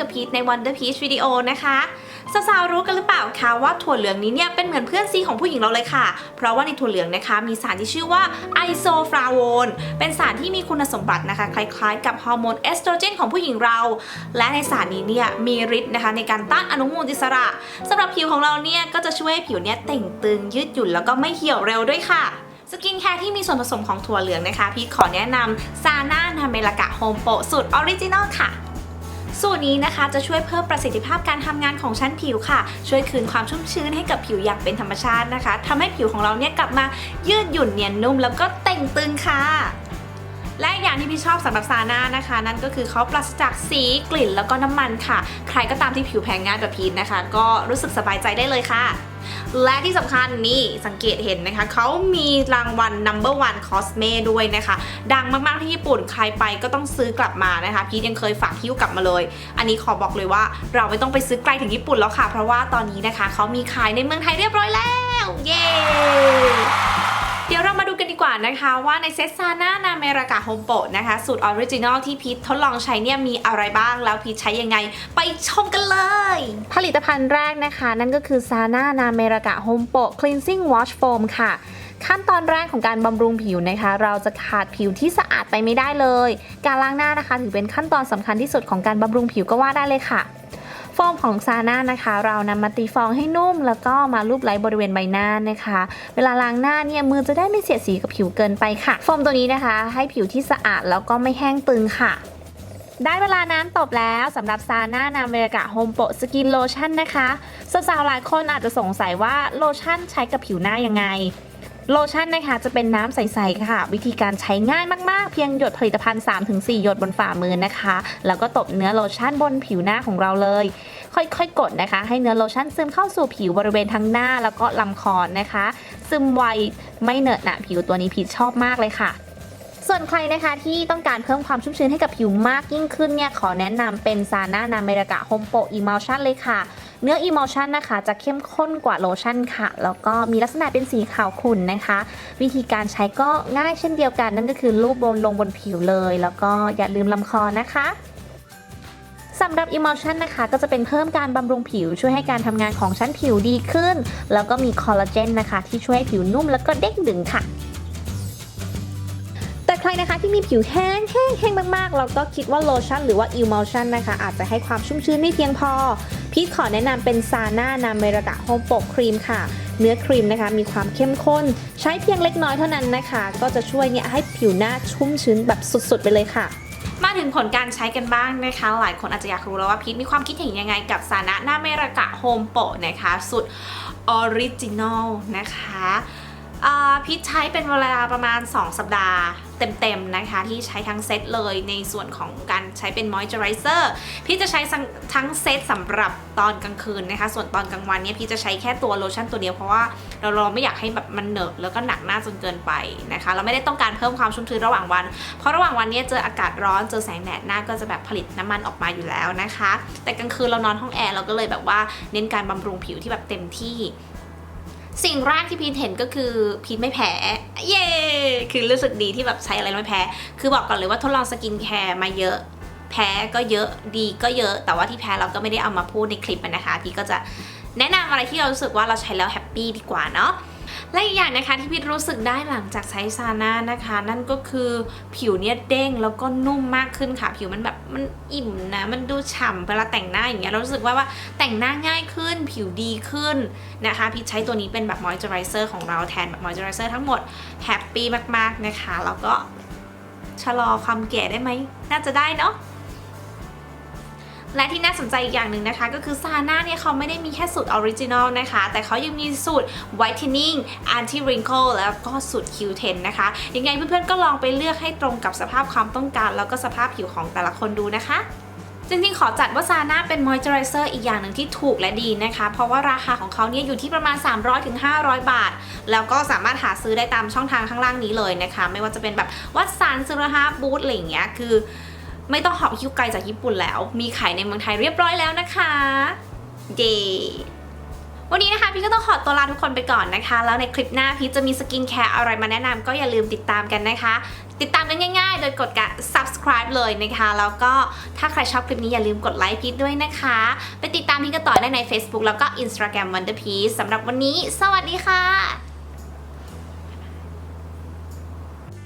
กับพีทใน Wonder Peach Video นะคะสาวๆรู้กันหรือเปล่าคะว่าถั่วเหลืองนี้เนี่ยเป็นเหมือนเพื่อนซีของผู้หญิงเราเลยค่ะ เพราะว่าในถั่วเหลืองนะคะ มีสารที่ชื่อว่าไอโซฟลาโวนเป็นสารที่มีคุณสมบัตินะคะ คล้ายๆ กับฮอร์โมนเอสโตรเจนของผู้หญิงเรา และในสารนี้เนี่ยมีฤทธิ์นะคะในการต้านอนุมูลอิสระสำหรับผิวของเราเนี่ยก็จะช่วยให้ผิวเนี่ยเต่งตึงยืดหยุ่นแล้วก็ไม่เหี่ยวเร็วด้วยค่ะสกินแคร์ที่มีส่วนผสมของถั่วเหลืองนะคะ พี่ขอแนะนำซาน่านาเมลากะโฮมโปสูตรออริจินอลค่ะ สูตรนี้นะคะจะช่วยเพิ่มประสิทธิภาพการทำงานของชั้นผิวค่ะ ช่วยคืนความชุ่มชื้นให้กับผิวอย่างเป็นธรรมชาตินะคะทำให้ผิวของเราเนี่ยกลับมายืดหยุ่นเนียนนุ่มแล้วก็เต่งตึงค่ะ และอย่างที่พี่ชอบสำหรับซาน่านะคะ นั่นก็คือเขาปราศจากสีกลิ่นแล้วก็น้ำมันค่ะ ใครก็ตามที่ผิวแพ้ง่ายแบบพีทนะคะ ก็รู้สึกสบายใจได้เลยค่ะ และที่สำคัญนี่สังเกตเห็นนะคะ เขามีรางวัล number one cosme ด้วยนะคะ ดังมากๆที่ญี่ปุ่นใครไปก็ต้องซื้อกลับมานะคะ พีทยังเคยฝากฮิ้วกลับมาเลย อันนี้ขอบอกเลยว่าเราไม่ต้องไปซื้อไกลถึงญี่ปุ่นแล้วค่ะ เพราะว่าตอนนี้นะคะเขามีขายในเมืองไทยเรียบร้อยแล้ว เย้ นดีกว่านะคะว่าในเซตซาน่านาเมรากาโฮมโปะนะคะ สูตรออริจินอลที่พีททดลองใช้เนี่ยมีอะไรบ้างแล้วพีทใช้ยังไง ไปชมกันเลย ผลิตภัณฑ์แรกนะคะ นั่นก็คือซาน่านาเมรากาโฮมโปะ cleansing wash foam ค่ะขั้นตอนแรกของการบำรุงผิวนะคะ เราจะขาดผิวที่สะอาดไปไม่ได้เลย การล้างหน้านะคะ ถือเป็นขั้นตอนสำคัญที่สุดของการบำรุงผิวก็ว่าได้เลยค่ะ โฟมของซาน่านะคะ เรานำมาตีฟองให้นุ่ม แล้วก็มาลูบไล้บริเวณใบหน้านะคะ เวลาล้างหน้าเนี่ยมือจะได้ไม่เสียดสีกับผิวเกินไปค่ะ โฟมตัวนี้นะคะ ให้ผิวที่สะอาดแล้วก็ไม่แห้งตึงค่ะได้เวลาน้ำตบแล้วสำหรับซาน่านามเวรกะโฮมโปสกินโลชั่นนะคะสาวๆหลายคนอาจจะสงสัยว่าโลชั่นใช้กับผิวหน้ายังไง โลชั่นนะคะจะเป็นน้ำใสๆค่ะ วิธีการใช้ง่ายมากๆ เพียงหยดผลิตภัณฑ์ 3-4 หยดบนฝ่ามือนะคะ แล้วก็ตบเนื้อโลชั่นบนผิวหน้าของเราเลย ค่อยๆ กดนะคะ ให้เนื้อโลชั่นซึมเข้าสู่ผิวบริเวณทั้งหน้าแล้วก็ลำคอนะคะ ซึมไวไม่เหนอะหนะผิวตัวนี้พีชชอบมากเลยค่ะส่วนใครนะคะที่ต้องการเพิ่มความชุ่มชื้นให้กับผิวมากยิ่งขึ้นเนี่ย ขอแนะนำเป็นซาน่านาเมรากะโฮมโปอีม l ชั่นเลยค่ะ เนื้ออีม l ชั่นนะคะ จะเข้มข้นกว่าโลชั่นค่ะ แล้วก็มีลักษณะเป็นสีขาวขุ่นนะคะ วิธีการใช้ก็ง่ายเช่นเดียวกัน นั่นก็คือลูบบนลงบนผิวเลย แล้วก็อย่าลืมลำคอนะคะสำหรับ Emulsion นะคะ ก็จะเป็นเพิ่มการบำรุงผิว ช่วยให้การทำงานของชั้นผิวดีขึ้น แล้วก็มีคอลลาเจนนะคะ ที่ช่วยให้ผิวนุ่มแล้วก็เด้งดึงค่ะ รนะคะที่มีผิวแห้งแห้งแห้งมากๆ เราก็คิดว่าโลชั่นหรือว่า emulsion นนะคะ อาจจะให้ความชุ่มชื้นไม่เพียงพอ พีทขอแนะนำเป็นซาน่านาเมร a กะโฮมโปกครีมค่ะ เนื้อครีมนะคะมีความเข้มข้น ใช้เพียงเล็กน้อยเท่านั้นนะคะ ก็จะช่วยเนี่ยให้ผิวหน้าชุ่มชื้นแบบสุดๆ ไปเลยค่ะมาถึงผลการใช้กันบ้างนะคะ หลายคนอาจจะอยากรู้แล้วว่าพีทมีความคิดเห็นยังไงกับซานะนาเมรากะโฮมโปะนะคะ สุดออริจินอลนะคะ พีทใช้เป็นเวลาประมาณ 2 สัปดาห์เต็มๆนะคะ ที่ใช้ทั้งเซตเลยในส่วนของการใช้เป็นมอยเจอไรเซอร์พี่จะใช้ทั้งเซตสำหรับตอนกลางคืนนะคะ ส่วนตอนกลางวันเนี่ยพี่จะใช้แค่ตัวโลชั่นตัวเดียวเพราะว่าเราเราไม่อยากให้แบบมันเหนอะแล้วก็หนักหน้าจนเกินไปนะคะ เราไม่ได้ต้องการเพิ่มความชุ่มชื้นระหว่างวัน เพราะระหว่างวันเนี้เจออากาศร้อนเจอแสงแดดหน้าก็จะแบบผลิตน้ำมันออกมาอยู่แล้วนะคะ แต่กลางคืนเรานอนห้องแอร์เราก็เลยแบบว่าเน้นการบำรุงผิวที่แบบเต็มที่ สิ่งแรกที่พีทเห็นก็คือพีทไม่แพ้ เย้คือรู้สึกดีที่แบบใช้อะไรไม่แพ้ คือบอกก่อนเลยว่าทดลองสกินแคร์มาเยอะ แพ้ก็เยอะดีก็เยอะ แต่ว่าที่แพ้เราก็ไม่ได้เอามาพูดในคลิปนะคะ พีก็จะแนะนำอะไรที่เรารู้สึกว่าเราใช้แล้วแฮปปี้ดีกว่าเนาะและอีกอย่างนะคะที่พีทรู้สึกได้หลังจากใช้ซาน่านะคะ นั่นก็คือผิวเนี่ยเด้งแล้วก็นุ่มมากขึ้นค่ะ ผิวมันแบบ มันอิ่มนะ มันดูฉ่ำเวลาแต่งหน้าอย่างเงี้ยเรารู้สึกว่าว่าแต่งหน้าง่ายขึ้นผิวดีขึ้นนะคะพีชใช้ตัวนี้เป็นแบบมอยส์เจอไรเซอร์ของเราแทนแบบมอยส์เจอไรเซอร์ทั้งหมดแฮปปี้มากๆนะคะ แล้วก็ชะลอความแก่ได้ไหม น่าจะได้เนาะ และที่น่าสนใจอีกอย่างหนึ่งนะคะ ก็คือซาน่าเนี่ยเขาไม่ได้มีแค่สูตรออริจินอลนะคะ แต่เขายังมีสูตร whitening anti wrinkle แล้วก็สูตร Q10 นะคะ ยังไงเพื่อนๆก็ลองไปเลือกให้ตรงกับสภาพความต้องการ แล้วก็สภาพผิวของแต่ละคนดูนะคะจริงๆ ขอจัดว่าซาน่าเป็นมอยเจอไรเซอร์อีกอย่างหนึ่งที่ถูกและดีนะคะ เพราะว่าราคาของเขาเนี่ยอยู่ที่ประมาณ 300-500 บาท แล้วก็สามารถหาซื้อได้ตามช่องทางข้างล่างนี้เลยนะคะ ไม่ว่าจะเป็นแบบวัดสันซูราฮาบูธอะไรอย่างเงี้ยคือ ไม่ต้องหอบฮิ้วไกลจากญี่ปุ่นแล้ว มีขายในเมืองไทยเรียบร้อยแล้วนะคะเย้วันนี้นะคะพี่ก็ต้องขอตัวลาทุกคนไปก่อนนะคะ แล้วในคลิปหน้าพี่จะมีสกินแคร์อะไรมาแนะนำก็อย่าลืมติดตามกันนะคะ ติดตามกันง่ายๆ โดยกดการ subscribe เลยนะคะ แล้วก็ถ้าใครชอบคลิปนี้อย่าลืมกดไลค์พีทด้วยนะคะ ไปติดตามพี่กันต่อได้ใน Facebook แล้วก็ Instagram Wonder Peace สำหรับวันนี้ สวัสดีค่ะ